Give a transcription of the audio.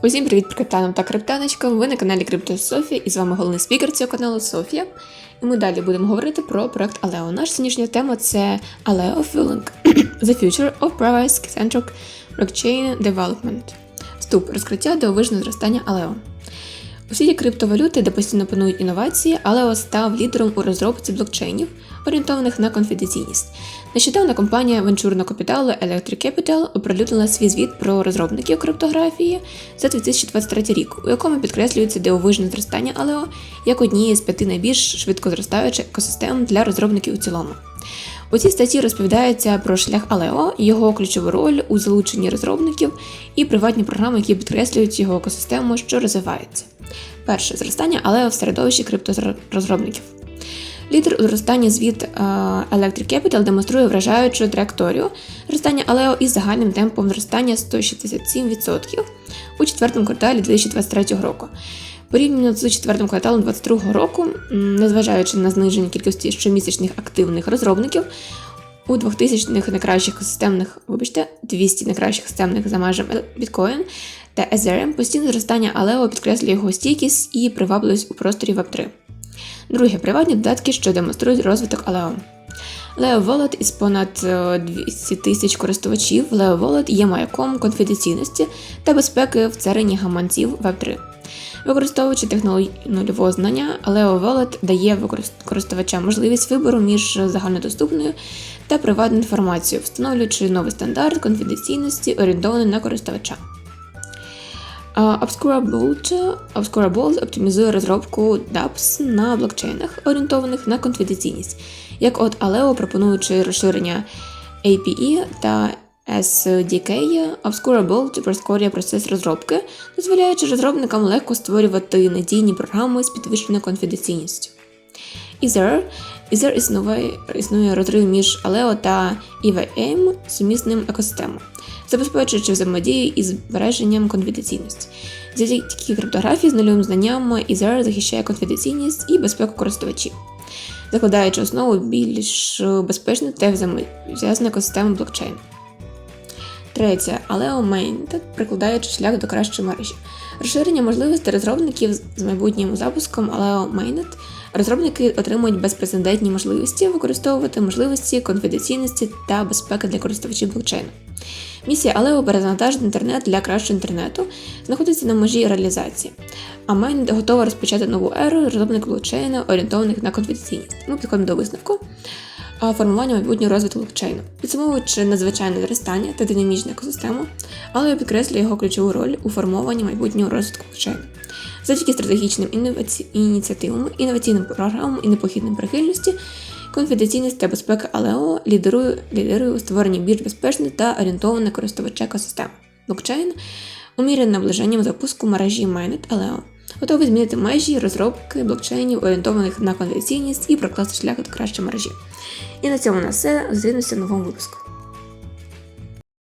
Усім привіт криптанам та криптаночкам. Ви на каналі Крипто Софія і з вами головний спікер цього каналу Софія. І ми далі будемо говорити про проект Алео. Наша сьогоднішня тема це Aleo Fueling The Future of Privacy Centric Blockchain Development. Вступ розкриття дивовижного зростання Aleo. У світі криптовалюти, де постійно панують інновації, Aleo став лідером у розробці блокчейнів, орієнтованих на конфіденційність. Нещодавно компанія венчурного капіталу Electric Capital оприлюднила свій звіт про розробників криптографії за 2023 рік, у якому підкреслюється дивовижне зростання Aleo як однієї з п'яти найбільш швидко зростаючих екосистем для розробників у цілому. У цій статті розповідається про шлях Aleo, його ключову роль у залученні розробників і приватні програми, які підкреслюють його екосистему, що розвивається. Перше зростання Aleo в середовищі крипторозробників. Лідер у зростанні звіт е, Electric Capital демонструє вражаючу траєкторію зростання Aleo із загальним темпом зростання 167% у четвертому кварталі 2023 року. Порівняно з четвертим кварталом 2022 року, незважаючи на зниження кількості щомісячних активних розробників, у 2000-х найкращих системних, вибачте, 200 найкращих системних за межами Bitcoin та Ethereum постійне зростання Aleo підкреслює його стійкість і привабливість у просторі Web3. Друге приватні додатки, що демонструють розвиток Aleo. Leo Wallet із понад е, 200 тисяч користувачів Leo Wallet є маяком конфіденційності та безпеки в царині гаманців Web3. Використовуючи технологію нульового знання, Leo Wallet дає користувачам можливість вибору між загальнодоступною та приватною інформацією, встановлюючи новий стандарт конфіденційності, орієнтований на користувача. А, Obscurable Obscurables оптимізує розробку DApps на блокчейнах, орієнтованих на конфіденційність, як от Aleo, пропонуючи розширення API та SDK, Obscurable прискорює процес розробки, дозволяючи розробникам легко створювати надійні програми з підвищеною конфіденційністю. Ether Ether існує, розрив між Aleo та EVM сумісним екосистемом, забезпечуючи взаємодію із збереженням конфіденційності. Завдяки криптографії з нульовим знанням Ether захищає конфіденційність і безпеку користувачів, закладаючи основу більш безпечної та взаємозв'язаної екосистеми блокчейну. Третє, Aleo Mainnet, прикладаючи шлях до кращої мережі. Розширення можливостей розробників з майбутнім запуском Aleo Mainnet розробники отримують безпрецедентні можливості використовувати можливості конфіденційності та безпеки для користувачів блокчейну. Місія Aleo перезавантажити інтернет для кращого інтернету знаходиться на межі реалізації, а Mainnet готова розпочати нову еру розробник блокчейну, орієнтованих на конфіденційність. Ми підходимо до висновку а формування майбутнього розвитку блокчейну, підсумовуючи надзвичайне зростання та динамічну екосистему, але я підкреслюю його ключову роль у формуванні майбутнього розвитку блокчейну. Завдяки стратегічним інноваці... ініціативам, інноваційним програмам і непохідним прихильності, конфіденційність та безпека Aleo лідерує, лідерує у створенні більш безпечної та орієнтованої користувача екосистеми. Блокчейн уміряє наближенням запуску мережі Mainnet Aleo, готовий змінити межі розробки блокчейнів, орієнтованих на конвенційність і прокласти шлях до кращої мережі. І на цьому на все. Зустрінемося в новому випуску.